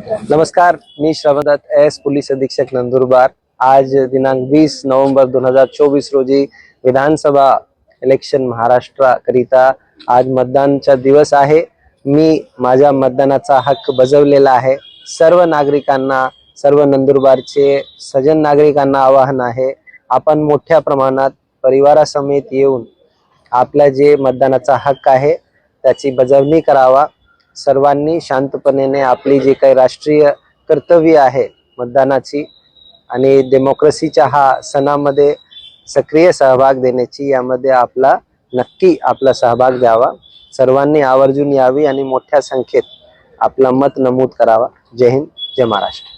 नमस्कार मी श्रवदत्त S police अधीक्षक नंदुरबार. आज दिनांक वीस नोव्हेंबर दोन हजार चोवीस रोजी विधानसभा इलेक्शन महाराष्ट्राकरिता आज मतदानचा दिवस आहे. मी माझ्या मतदानाचा हक्क बजावलेला आहे. सर्व नागरिकांना सर्व नंदुरबारचे सजन नागरिकांना आवाहन आहे. आपण मोठ्या प्रमाणात परिवारासमेत येऊन आपला जे मतदानाचा हक्क आहे त्याची बजावणी करावा. सर्वांनी शांतपणे आपली जी काही राष्ट्रीय कर्तव्य आहे मतदानाची आणि डेमोक्रेसीच्या हा सणामध्ये सक्रिय सहभाग देण्याची यामध्ये आपला नक्की आपला सहभाग द्यावा. सर्वांनी आवर्जून यावी आणि मोठ्या संख्येत आपला मत नमूद करावा. जय हिंद जय महाराष्ट्र.